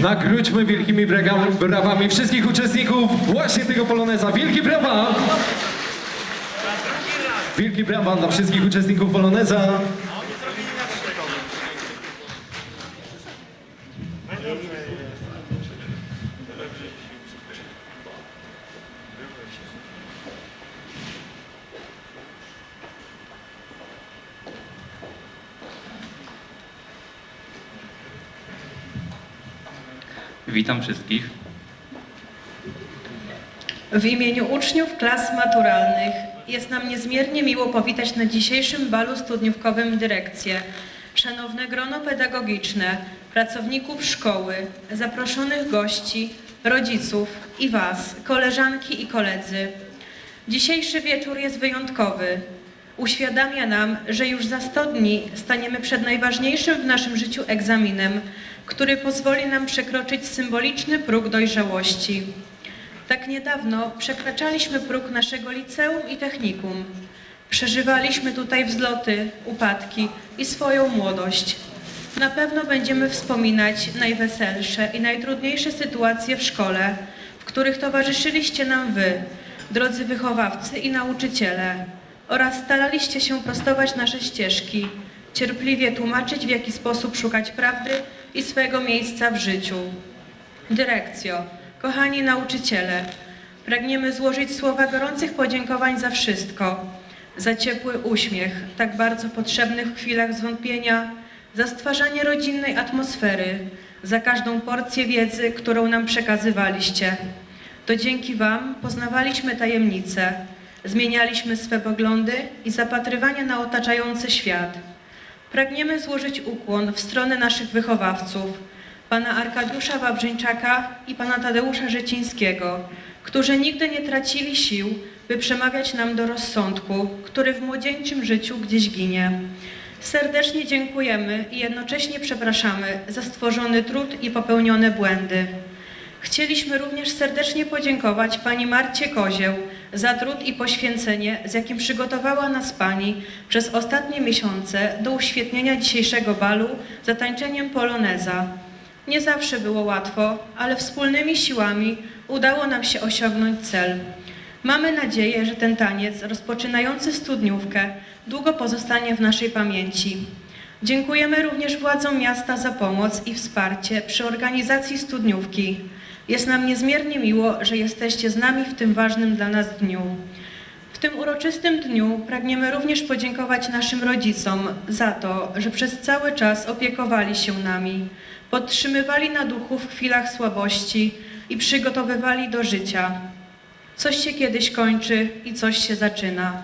Nagródźmy wielkimi brawami wszystkich uczestników właśnie tego poloneza. Wielkie brawa! Wielkie brawa dla wszystkich uczestników poloneza. Witam wszystkich. W imieniu uczniów klas maturalnych jest nam niezmiernie miło powitać na dzisiejszym balu studniówkowym dyrekcję, szanowne grono pedagogiczne, pracowników szkoły, zaproszonych gości, rodziców i Was, koleżanki i koledzy. Dzisiejszy wieczór jest wyjątkowy. Uświadamia nam, że już za 100 dni staniemy przed najważniejszym w naszym życiu egzaminem, który pozwoli nam przekroczyć symboliczny próg dojrzałości. Tak niedawno przekraczaliśmy próg naszego liceum i technikum. Przeżywaliśmy tutaj wzloty, upadki i swoją młodość. Na pewno będziemy wspominać najweselsze i najtrudniejsze sytuacje w szkole, w których towarzyszyliście nam wy, drodzy wychowawcy i nauczyciele, oraz staraliście się prostować nasze ścieżki, cierpliwie tłumaczyć, w jaki sposób szukać prawdy i swego miejsca w życiu. Dyrekcjo, kochani nauczyciele, pragniemy złożyć słowa gorących podziękowań za wszystko, za ciepły uśmiech, tak bardzo potrzebny w chwilach zwątpienia, za stwarzanie rodzinnej atmosfery, za każdą porcję wiedzy, którą nam przekazywaliście. To dzięki Wam poznawaliśmy tajemnice, zmienialiśmy swe poglądy i zapatrywania na otaczający świat. Pragniemy złożyć ukłon w stronę naszych wychowawców, pana Arkadiusza Wawrzyńczaka i pana Tadeusza Rzecińskiego, którzy nigdy nie tracili sił, by przemawiać nam do rozsądku, który w młodzieńczym życiu gdzieś ginie. Serdecznie dziękujemy i jednocześnie przepraszamy za stworzony trud i popełnione błędy. Chcieliśmy również serdecznie podziękować Pani Marcie Kozieł za trud i poświęcenie, z jakim przygotowała nas Pani przez ostatnie miesiące do uświetnienia dzisiejszego balu zatańczeniem poloneza. Nie zawsze było łatwo, ale wspólnymi siłami udało nam się osiągnąć cel. Mamy nadzieję, że ten taniec rozpoczynający studniówkę długo pozostanie w naszej pamięci. Dziękujemy również władzom miasta za pomoc i wsparcie przy organizacji studniówki. Jest nam niezmiernie miło, że jesteście z nami w tym ważnym dla nas dniu. W tym uroczystym dniu pragniemy również podziękować naszym rodzicom za to, że przez cały czas opiekowali się nami, podtrzymywali na duchu w chwilach słabości i przygotowywali do życia. Coś się kiedyś kończy i coś się zaczyna.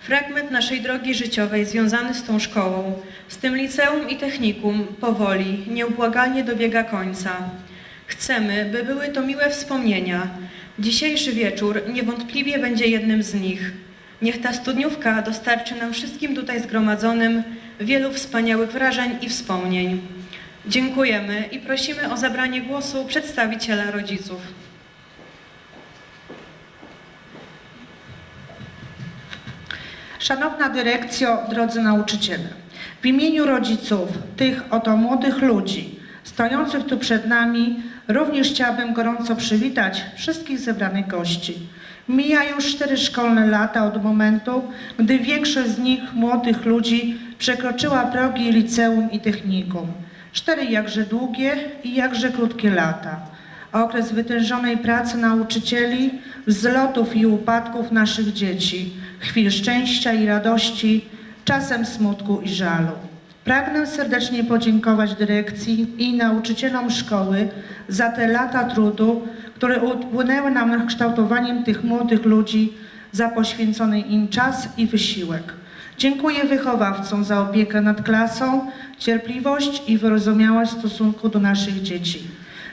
Fragment naszej drogi życiowej związany z tą szkołą, z tym liceum i technikum powoli, nieubłagalnie dobiega końca. Chcemy, by były to miłe wspomnienia. Dzisiejszy wieczór niewątpliwie będzie jednym z nich. Niech ta studniówka dostarczy nam wszystkim tutaj zgromadzonym wielu wspaniałych wrażeń i wspomnień. Dziękujemy i prosimy o zabranie głosu przedstawiciela rodziców. Szanowna dyrekcjo, drodzy nauczyciele, w imieniu rodziców tych oto młodych ludzi stojących tu przed nami, również chciałabym gorąco przywitać wszystkich zebranych gości. Mijają cztery szkolne lata od momentu, gdy większość z nich, młodych ludzi, przekroczyła progi liceum i technikum. Cztery jakże długie i jakże krótkie lata. Okres wytężonej pracy nauczycieli, wzlotów i upadków naszych dzieci, chwil szczęścia i radości, czasem smutku i żalu. Pragnę serdecznie podziękować dyrekcji i nauczycielom szkoły za te lata trudu, które upłynęły nam na kształtowaniem tych młodych ludzi, za poświęcony im czas i wysiłek. Dziękuję wychowawcom za opiekę nad klasą, cierpliwość i wyrozumiałość w stosunku do naszych dzieci.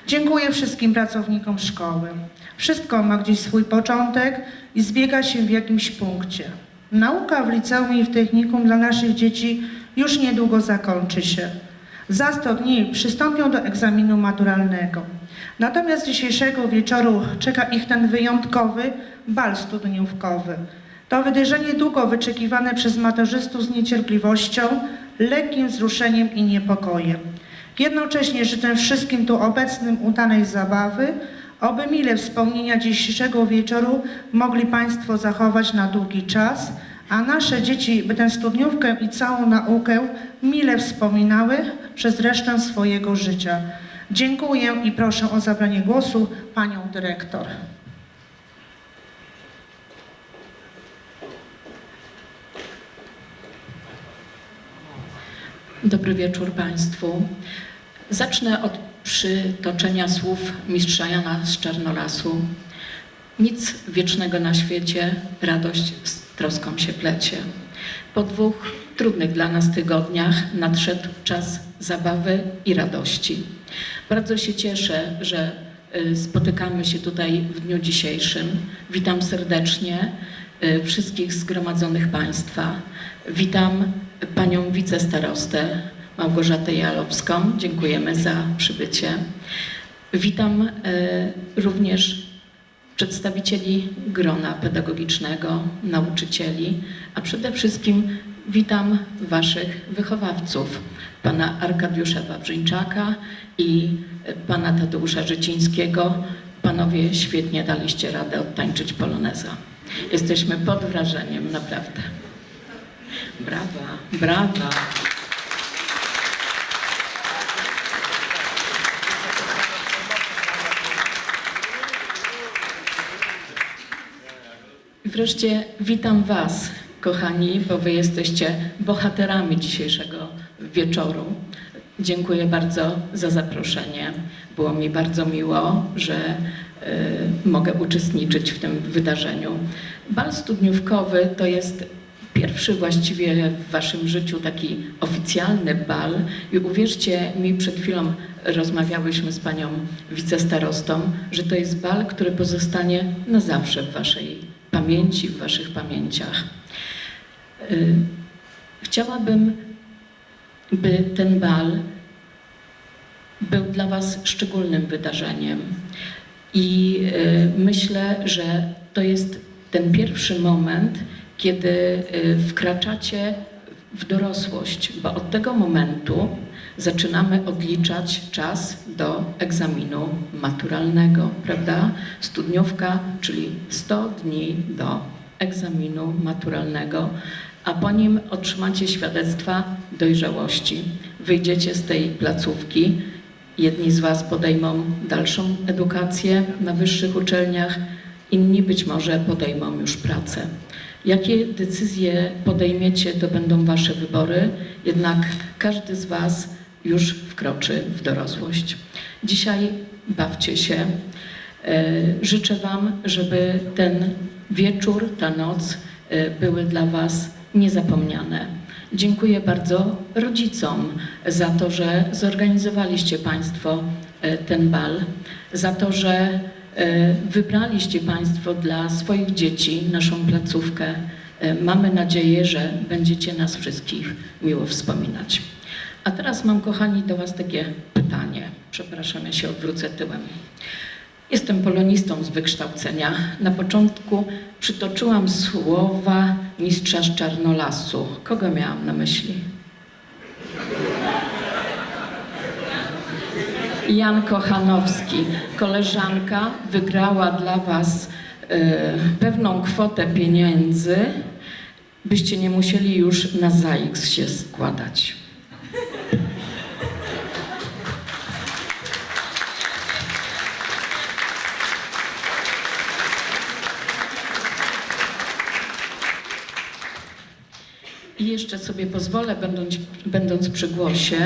Dziękuję wszystkim pracownikom szkoły. Wszystko ma gdzieś swój początek i zbiega się w jakimś punkcie. Nauka w liceum i w technikum dla naszych dzieci już niedługo zakończy się. Za 100 dni przystąpią do egzaminu maturalnego. Natomiast dzisiejszego wieczoru czeka ich ten wyjątkowy bal studniówkowy. To wydarzenie długo wyczekiwane przez maturzystów z niecierpliwością, lekkim wzruszeniem i niepokojem. Jednocześnie życzę wszystkim tu obecnym udanej zabawy, oby mile wspomnienia dzisiejszego wieczoru mogli Państwo zachować na długi czas, a nasze dzieci by tę studniówkę i całą naukę mile wspominały przez resztę swojego życia. Dziękuję i proszę o zabranie głosu Panią Dyrektor. Dobry wieczór Państwu. Zacznę od przytoczenia słów mistrza Jana z Czernolasu. Nic wiecznego na świecie, radość z troską się plecie. Po dwóch trudnych dla nas tygodniach nadszedł czas zabawy i radości. Bardzo się cieszę, że y, spotykamy się tutaj w dniu dzisiejszym. Witam serdecznie y, wszystkich zgromadzonych Państwa. Witam Panią wicestarostę Małgorzatę Jalowską. Dziękujemy za przybycie. Witam y, również przedstawicieli grona pedagogicznego, nauczycieli, a przede wszystkim witam Waszych wychowawców, pana Arkadiusza Wawrzyńczaka i pana Tadeusza Życińskiego. Panowie świetnie daliście radę odtańczyć poloneza. Jesteśmy pod wrażeniem, naprawdę. Brawa, brawa. Wreszcie witam Was, kochani, bo Wy jesteście bohaterami dzisiejszego wieczoru. Dziękuję bardzo za zaproszenie. Było mi bardzo miło, że y, mogę uczestniczyć w tym wydarzeniu. Bal studniówkowy to jest pierwszy właściwie w Waszym życiu taki oficjalny bal i uwierzcie mi, przed chwilą rozmawiałyśmy z Panią wicestarostą, że to jest bal, który pozostanie na zawsze w Waszej pamięci, w Waszych pamięciach. Y, Chciałabym, by ten bal był dla Was szczególnym wydarzeniem. I y, myślę, że to jest ten pierwszy moment, kiedy y, wkraczacie w dorosłość, bo od tego momentu zaczynamy odliczać czas do egzaminu maturalnego, prawda? Studniówka, czyli 100 dni do egzaminu maturalnego, a po nim otrzymacie świadectwa dojrzałości. Wyjdziecie z tej placówki, jedni z Was podejmą dalszą edukację na wyższych uczelniach, inni być może podejmą już pracę. Jakie decyzje podejmiecie, to będą Wasze wybory, jednak każdy z Was już wkroczy w dorosłość. Dzisiaj bawcie się. E, Życzę Wam, żeby ten wieczór, ta noc e, były dla Was niezapomniane. Dziękuję bardzo rodzicom za to, że zorganizowaliście Państwo e, ten bal, za to, że wybraliście Państwo dla swoich dzieci naszą placówkę. Mamy nadzieję, że będziecie nas wszystkich miło wspominać. A teraz mam, kochani, do Was takie pytanie. Przepraszam, ja się odwrócę tyłem. Jestem polonistą z wykształcenia. Na początku przytoczyłam słowa mistrza z Czarnolasu. Kogo miałam na myśli? Jan Kochanowski. Koleżanka wygrała dla Was e, pewną kwotę pieniędzy, byście nie musieli już na ZAX się składać. Jeszcze sobie pozwolę, będąc, będąc przy głosie,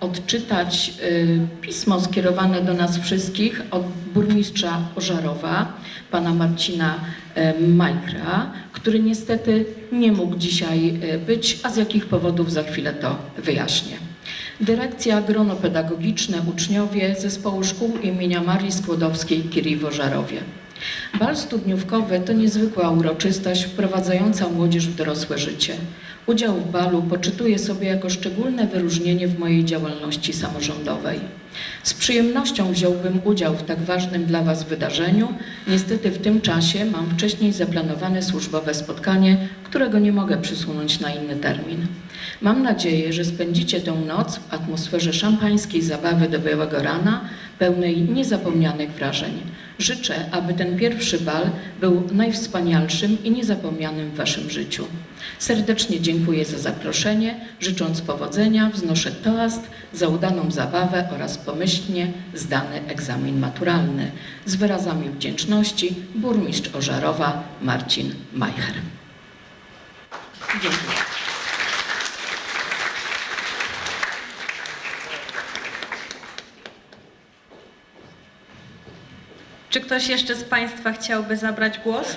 odczytać y, pismo skierowane do nas wszystkich od burmistrza Ożarowa, pana Marcina y, Majkra, który niestety nie mógł dzisiaj y, być, a z jakich powodów za chwilę to wyjaśnię. Dyrekcja agronopedagogiczne, uczniowie Zespołu Szkół imienia Marii Skłodowskiej-Curie w Ożarowie. Bal studniówkowy to niezwykła uroczystość wprowadzająca młodzież w dorosłe życie. Udział w balu poczytuję sobie jako szczególne wyróżnienie w mojej działalności samorządowej. Z przyjemnością wziąłbym udział w tak ważnym dla Was wydarzeniu. Niestety w tym czasie mam wcześniej zaplanowane służbowe spotkanie, którego nie mogę przesunąć na inny termin. Mam nadzieję, że spędzicie tę noc w atmosferze szampańskiej zabawy do białego rana, pełnej niezapomnianych wrażeń. Życzę, aby ten pierwszy bal był najwspanialszym i niezapomnianym w Waszym życiu. Serdecznie dziękuję za zaproszenie, życząc powodzenia, wznoszę toast za udaną zabawę oraz pomyślnie zdany egzamin maturalny. Z wyrazami wdzięczności burmistrz Ożarowa Marcin Majcher. Dziękuję. Czy ktoś jeszcze z Państwa chciałby zabrać głos?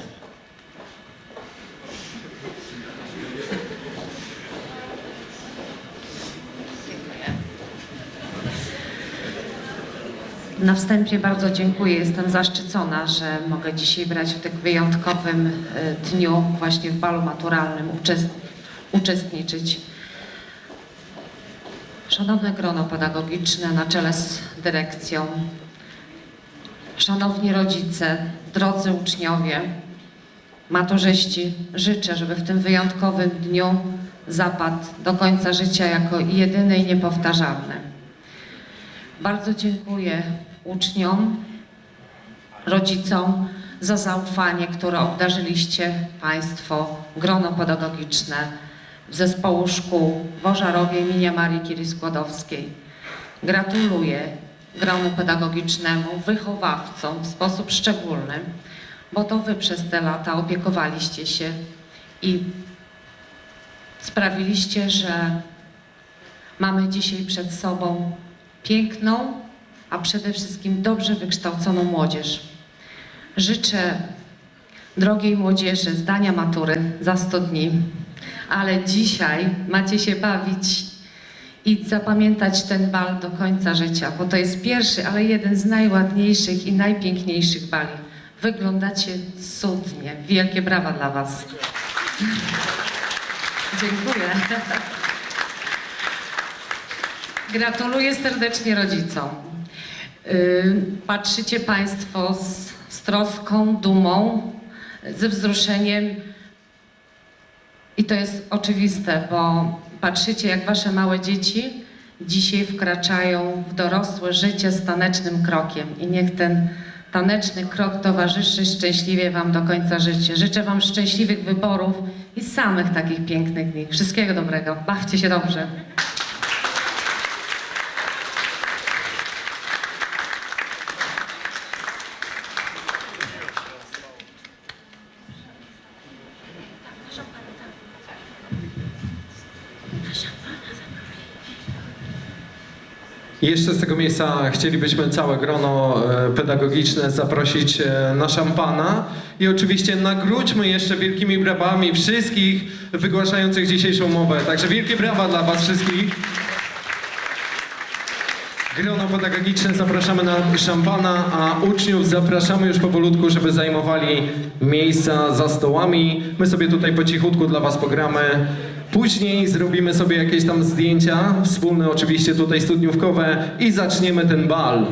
Na wstępie bardzo dziękuję. Jestem zaszczycona, że mogę dzisiaj brać w tym wyjątkowym e, dniu, właśnie w balu maturalnym, uczest- uczestniczyć. Szanowne grono pedagogiczne na czele z dyrekcją, szanowni rodzice, drodzy uczniowie, maturzyści, życzę, żeby w tym wyjątkowym dniu zapadł do końca życia jako jedyny i niepowtarzalny. Bardzo dziękuję uczniom, rodzicom za zaufanie, które obdarzyliście Państwo, grono pedagogiczne zespołu szkół w Ożarowie Marii Curie Skłodowskiej. Gratuluję gronu pedagogicznemu, wychowawcom w sposób szczególny, bo to Wy przez te lata opiekowaliście się i sprawiliście, że mamy dzisiaj przed sobą piękną, a przede wszystkim dobrze wykształconą młodzież. Życzę drogiej młodzieży zdania matury za 100 dni, ale dzisiaj macie się bawić i zapamiętać ten bal do końca życia, bo to jest pierwszy, ale jeden z najładniejszych i najpiękniejszych bali. Wyglądacie cudnie. Wielkie brawa dla Was. Dziękuję. Gratuluję serdecznie rodzicom. Yy, Patrzycie Państwo z, z troską, dumą, ze wzruszeniem i to jest oczywiste, bo patrzycie jak Wasze małe dzieci dzisiaj wkraczają w dorosłe życie z tanecznym krokiem i niech ten taneczny krok towarzyszy szczęśliwie Wam do końca życia. Życzę Wam szczęśliwych wyborów i samych takich pięknych dni. Wszystkiego dobrego. Bawcie się dobrze. Jeszcze z tego miejsca chcielibyśmy całe grono e, pedagogiczne zaprosić e, na szampana i oczywiście nagródźmy jeszcze wielkimi brawami wszystkich wygłaszających dzisiejszą mowę. Także wielkie brawa dla Was wszystkich. Grono pedagogiczne zapraszamy na szampana, a uczniów zapraszamy już powolutku, żeby zajmowali miejsca za stołami. My sobie tutaj po cichutku dla Was pogramy. Później zrobimy sobie jakieś tam zdjęcia, wspólne oczywiście tutaj studniówkowe i zaczniemy ten bal.